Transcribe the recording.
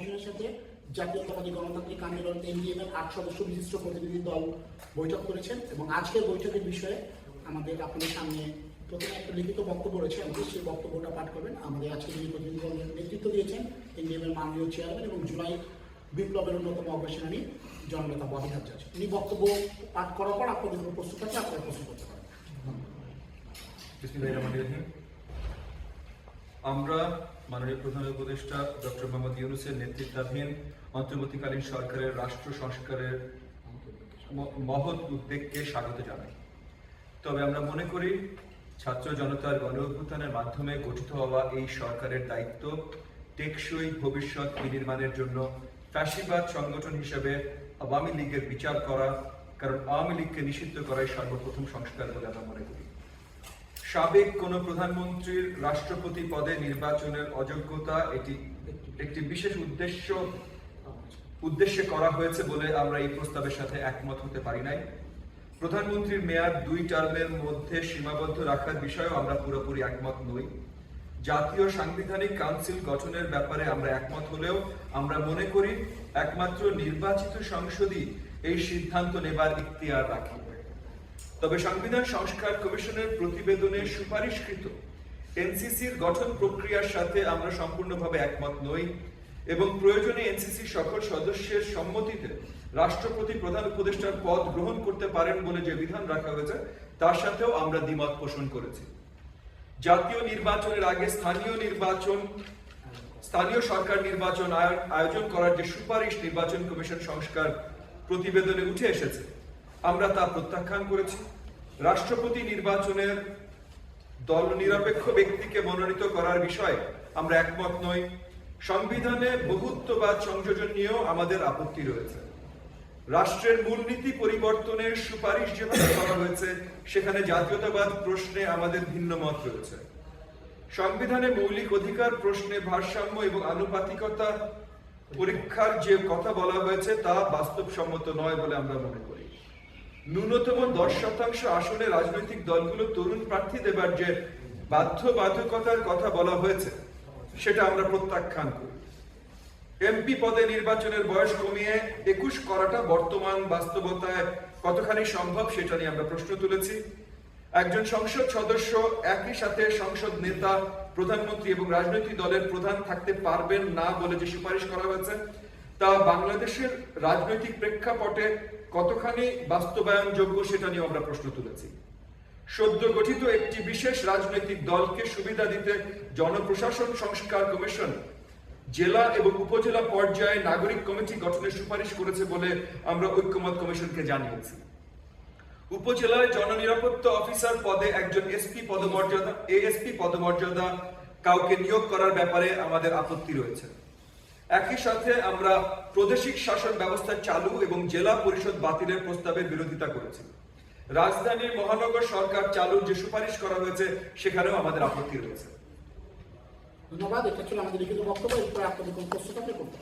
কমিশনের সাথে জাতীয়তাবাদী গণতান্ত্রিক আন্দোলন এনডিএম এর আট সদস্য বিশিষ্ট প্রতিনিধি দল বৈঠক করেছেন এবং আজকের বৈঠকের বিষয়ে আমাদের আপনাদের সামনে প্রথমে একটা লিখিত বক্তব্য রয়েছে আমাদের সেই বক্তব্যটা পাঠ করবেন। আমাদের আজকে যিনি প্রতিনিধি দলের নেতৃত্ব দিয়েছেন এনডিএম এর মাননীয় চেয়ারম্যান এবং জুলাই বিপ্লবের অন্যতম অগ্রসেনানী জননেতা বহির উনি বক্তব্য পাঠ করার পর আপনাদের প্রস্তুত আছে আপনারা প্রশ্ন করতে পারেন। আমরা মাননীয় প্রধান উপদেষ্টা ডক্টর মোহাম্মদ ইউনুসের নেতৃত্বাধীন অন্তর্বর্তীকালীন সরকারের রাষ্ট্র সংস্কারের মহৎ উদ্যোগকে স্বাগত জানাই। তবে আমরা মনে করি ছাত্র জনতার গণ অভ্যুত্থানের মাধ্যমে গঠিত হওয়া এই সরকারের দায়িত্ব টেকসই ভবিষ্যৎ বিনির্মাণের জন্য ফ্যাসিবাদ সংগঠন হিসেবে আওয়ামী লীগের বিচার করা, কারণ আওয়ামী লীগকে নিষিদ্ধ করাই সর্বপ্রথম সংস্কার বলে আমরা মনে করি। সাবেক কোন প্রধানমন্ত্রীর রাষ্ট্রপতি পদে নির্বাচনের অযোগ্যতা এটি একটি বিশেষ উদ্দেশ্য, উদ্দেশ্যে করা হয়েছে বলে আমরা এই প্রস্তাবের সাথে একমত হতে পারি নাই। প্রধানমন্ত্রীর মেয়াদ দুই টার্মের মধ্যে সীমাবদ্ধ রাখার বিষয়েও আমরা পুরোপুরি একমত নই। জাতীয় সাংবিধানিক কাউন্সিল গঠনের ব্যাপারে আমরা একমত হলেও আমরা মনে করি একমাত্র নির্বাচিত সংসদই এই সিদ্ধান্ত নেবার ইখতিয়ার রাখে। তবে সংবিধান সংস্কার কমিশনের প্রতিবেদনে সুপারিশকৃত এনসিসির গঠন প্রক্রিয়ার সাথে আমরা সম্পূর্ণভাবে একমত নই এবং প্রয়োজনে এনসিসি সকল সদস্যের সম্মতিতে রাষ্ট্রপতি প্রধান উপদেষ্টার পদ গ্রহণ করতে পারেন বলে যে বিধান রাখা হয়েছে, তার সাথেও আমরা দ্বিমত পোষণ করেছি। জাতীয় নির্বাচনের আগে স্থানীয় নির্বাচন, স্থানীয় সরকার নির্বাচন আয়- আয়োজন করার যে সুপারিশ নির্বাচন কমিশন সংস্কার প্রতিবেদনে উঠে এসেছে আমরা তা প্রত্যাখ্যান করেছি। রাষ্ট্রপতি নির্বাচনের দল নিরপেক্ষ ব্যক্তিকে মনোনীত করার বিষয়ে আমরা একমত নই। সংবিধানে বহুত্ববাদ সংযোজন নিয়েও আমাদের আপত্তি রয়েছে। রাষ্ট্রের মূলনীতি পরিবর্তনের সুপারিশ যেভাবে করা হয়েছে, সেখানে জাতীয়তাবাদ প্রশ্নে আমাদের ভিন্ন মত রয়েছে। সংবিধানে মৌলিক অধিকার প্রশ্নে ভারসাম্য এবং আনুপাতিকতা পরীক্ষার যে কথা বলা হয়েছে, তা বাস্তবসম্মত নয় বলে আমরা মনে করি। ন্যূনতম দশ শতাংশ আসনে রাজনৈতিক দলগুলো তরুণ প্রার্থী দেবার যে বাধ্যবাধকতার কথা বলা হয়েছে, সেটা আমরা প্রত্যাখ্যান করি। এমপি পদে নির্বাচনের বয়স কমিয়ে একুশ করাটা বর্তমান বাস্তবতায় কতখানি সম্ভব সেটা নিয়ে আমরা প্রশ্ন তুলেছি। একজন সংসদ সদস্য একই সাথে সংসদ নেতা, প্রধানমন্ত্রী এবং রাজনৈতিক দলের প্রধান থাকতে পারবেন না বলে যে সুপারিশ করা হয়েছে, তা বাংলাদেশের রাজনৈতিক প্রেক্ষাপটে কতখানি বাস্তবায়নযোগ্য সেটা নিয়ে আমরা প্রশ্ন তুলেছি। সদ্য গঠিত একটি বিশেষ রাজনৈতিক দলকে সুবিধা দিতে জনপ্রশাসন সংস্কার কমিশন জেলা এবং উপজেলা পর্যায়ে নাগরিক কমিটি গঠনের সুপারিশ করেছে বলে আমরা ঐক্যমত কমিশনকে জানিয়েছি। উপজেলায় জননিরাপত্তা অফিসার পদে একজন এসপি পদমর্যাদা এএসপি পদমর্যাদা কাউকে নিয়োগ করার ব্যাপারে আমাদের আপত্তি রয়েছে। একই সাথে আমরা প্রাদেশিক শাসন ব্যবস্থা চালু এবং জেলা পরিষদ বাতিলের প্রস্তাবের বিরোধিতা করেছি। রাজধানীর মহানগর সরকার চালু যে সুপারিশ করা হয়েছে, সেখানেও আমাদের আপত্তি রয়েছে। ধন্যবাদ, এটা ছিল আমাদের লিখিত বক্তব্য, এরপরে আপনাদের কোনো করতে